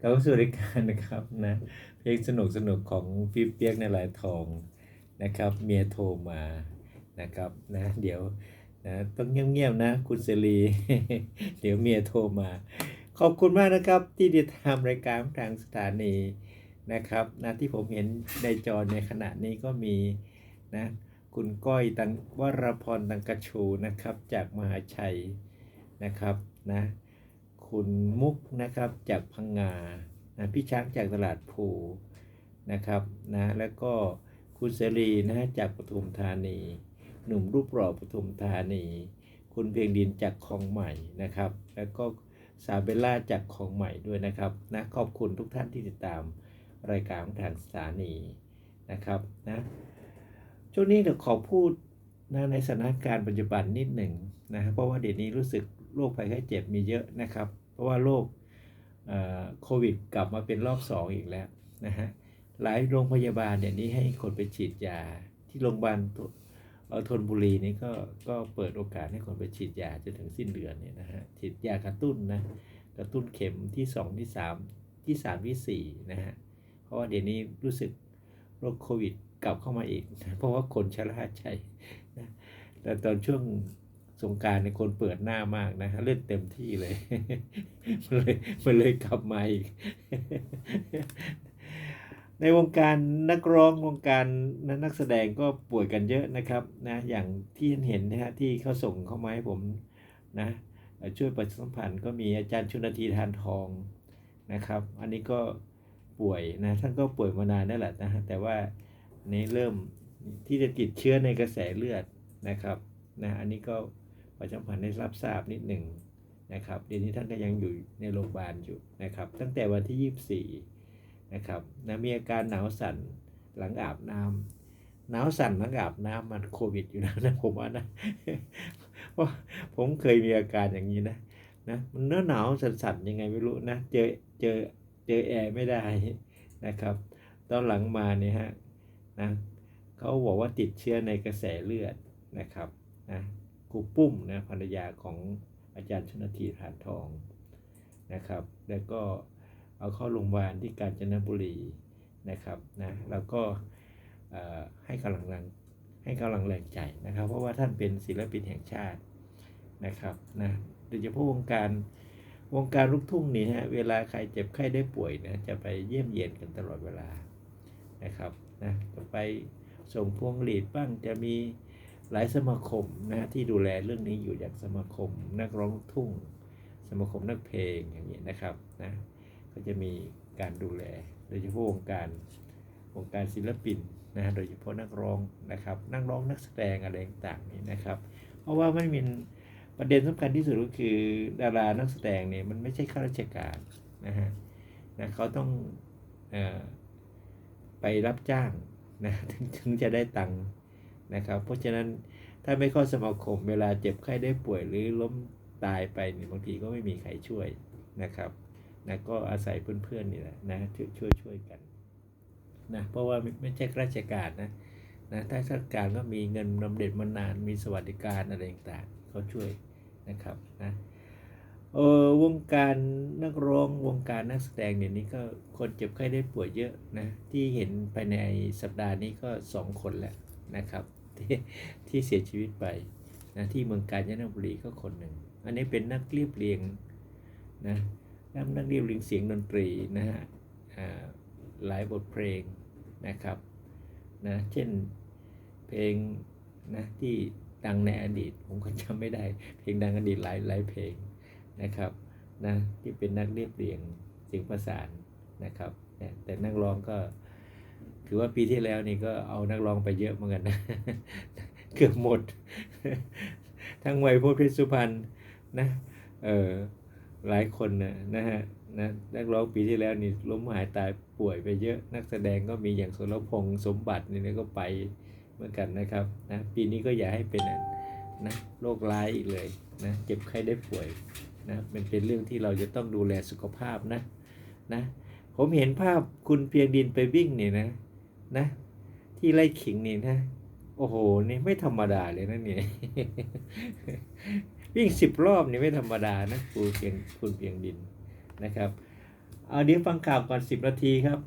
กลับสู่รายการนะครับนะเพลงสนุกสนุกของพี่เปียกในลายทองนะครับ เมียโทรมานะครับนะเดี๋ยวนะต้องเงียบๆนะ คุณเสรีเดี๋ยวเมียโทรมา ขอบคุณมากนะครับที่ติดตามรายการทางสถานีนะครับนะที่ผมเห็นในจอในขณะนี้ก็มีนะคุณก้อยตังวรพรตังกระชูนะครับจากมหาชัยนะครับนะ คุณมุกนะครับจากพังงานะพี่ช้างจากตลาดภูนะครับนะแล้วก็คุณเสรีนะฮะจากปทุมธานี หนุ่มรูปหล่อปทุมธานี คุณเพียงดินจากคลองใหม่นะครับ แล้วก็สาเบลล่าจากคลองใหม่ด้วยนะครับนะขอบคุณทุกท่านที่ติดตามรายการของทางสถานีนะครับนะช่วงนี้เดี๋ยวขอพูด นะในสถานการณ์ปัจจุบันนิดหนึ่งนะเพราะว่าเดี๋ยวนี้รู้สึกโรคภัยไข้เจ็บมีเยอะนะครับ เพราะว่าโรคโควิดกลับมาเป็นรอบสองอีกแล้วนะฮะหลายโรงพยาบาลเนี่ยนี้ให้คนไปฉีดยา ที่โรงพยาบาลตุเอ่อธนบุรีนี่ก็ก็เปิดโอกาสให้คนไปฉีดยาจนถึงสิ้นเดือนเนี่ยนะฮะฉีดยากระตุ้นนะกระตุ้นเข็มที่สองที่สามที่สามที่สี่นะฮะเพราะว่าเดี๋ยวนี้รู้สึกโรคโควิดกลับเข้ามาอีก เพราะว่าคนชราใจ แต่ตอนช่วงสงการในคนเปิดหน้ามากนะเล่นเต็มที่เลย มันเลยมันเลยกลับมาอีก ในวงการนักร้องวงการนักแสดงก็ป่วยกันเยอะนะครับนะอย่างที่เห็นนะฮะที่เขาส่งเข้ามาให้ผมนะช่วยประชาสัมพันธ์ก็มีอาจารย์ชุนทีทานทองนะครับ อันนี้ก็ป่วยนะท่านก็ป่วยมานานนั่นแหละนะฮะแต่ว่านี้เริ่มที่จะติดเชื้อในกระแสเลือด นะครับนะอันนี้ก็ประชาสัมพันธ์ได้รับทราบนิดหนึ่งนะครับเดี๋ยวนี้ท่านก็ยังอยู่ในโรงพยาบาลอยู่นะครับ ตั้งแต่วันที่ 24นะครับนะมีอาการหนาวสั่นหลังอาบน้ำหนาวสั่นหลังอาบน้ำมันโควิดอยู่แล้วนะผมว่านะเพราะผมเคยมีอาการอย่างนี้นะนะมันหนาวหนาวสั่นๆยังไงไม่รู้นะเจอเจอเจอแอร์ไม่ได้นะครับ ตอนหลังมาเนี่ยฮะนะเขาบอกว่าติดเชื้อในกระแสเลือด นะครับนะครูปุ้มนะภรรยาของอาจารย์ชนทีฐานทองนะครับ แล้วก็เอาเข้าโรงพยาบาลที่กาญจนบุรีนะครับนะแล้วก็ให้กำลังแรงให้กำลังแรงใจนะครับ เพราะว่าท่านเป็นศิลปินแห่งชาตินะครับนะโดยเฉพาะวงการวงการลูกทุ่งนี่ฮะเวลาใครเจ็บไข้ได้ป่วยนะจะไปเยี่ยมเยียนกันตลอดเวลานะครับนะจะไปส่งพวงหลีดบ้างจะมี หลายสมาคมนะที่ดูแลเรื่องนี้อยู่อย่างสมาคม นักร้องทุ่ง สมาคมนักเพลงอย่างนี้นะครับนะก็จะมีการดูแล โดยเฉพาะวงการวงการศิลปินนะโดยเฉพาะนักร้องนะครับ นักร้องนักแสดงอะไรต่างๆนี่นะครับ เพราะว่าไมันมีประเด็นสำคัญที่สุดก็คือดารานักแสดงเนี่ยมันไม่ใช่ข้าราชการนะฮะนะเขาต้องเออไปรับจ้างนะถึงถึงจะได้ตังค์ นะครับ เพราะฉะนั้นถ้าไม่เข้าสมาคมเวลาเจ็บไข้ได้ป่วยหรือล้มตายไปเนี่ยบางทีก็ไม่มีใครช่วยนะครับนะก็อาศัยเพื่อนๆนี่แหละนะช่วยช่วยช่วยกันนะเพราะว่าไม่ใช่ราชการนะนะถ้าข้ราชการก็มีเงินบำเหน็จบำนาญมีสวัสดิการอะไรต่างๆเขาช่วยนะครับนะเออวงการนักร้องวงการนักแสดงเนี่ยนี้ก็คนเจ็บไข้ได้ป่วยเยอะนะที่เห็นภายในสัปดาห์นี้ก็สองคนแหละนะครับ ที่ที่เสียชีวิตไปนะที่เมืองกาญจนบุรีก็คนหนึ่ง อันนี้เป็นนักเรียบเรียงนะนักนักเรียบเรียงเสียงดนตรีนะฮะอ่าหลายบทเพลงนะครับนะเช่นเพลงนะที่ดังในอดีตผมก็จำไม่ได้ เพลงดังอดีตหลายหลายเพลงนะครับนะที่เป็นนักเรียบเรียงเสียงประสานนะครับแต่นักร้องก็ ถือว่าปีที่แล้วนี่ก็เอานักร้องไปเยอะเหมือนกันนะ เกือบหมด ทั้งไวยพจน์เพชรสุพรรณนะ เออหลายคนนะนะฮะนะนักร้องปีที่แล้วนี่ล้มหายตายป่วยไปเยอะ นักแสดงก็มีอย่างสรพงษ์สมบัตินี่ก็ไปเหมือนกันนะครับนะปีนี้ก็อย่าให้เป็นนะโรคร้ายอีกเลยนะเจ็บไข้ได้ป่วยนะมันเป็นเรื่องที่เราจะต้องดูแลสุขภาพนะนะผมเห็นภาพคุณเพียงดินไปวิ่งนี่นะ นะ ที่ไล่ขิงนี่นะ โอ้โห นี่ไม่ธรรมดาเลยนะเนี่ย วิ่งสิบรอบนี่ไม่ธรรมดานะคุณเพียงคุณเพียงดินนะครับ เอาเดี๋ยวฟังข่าวก่อนสิบนาทีครับ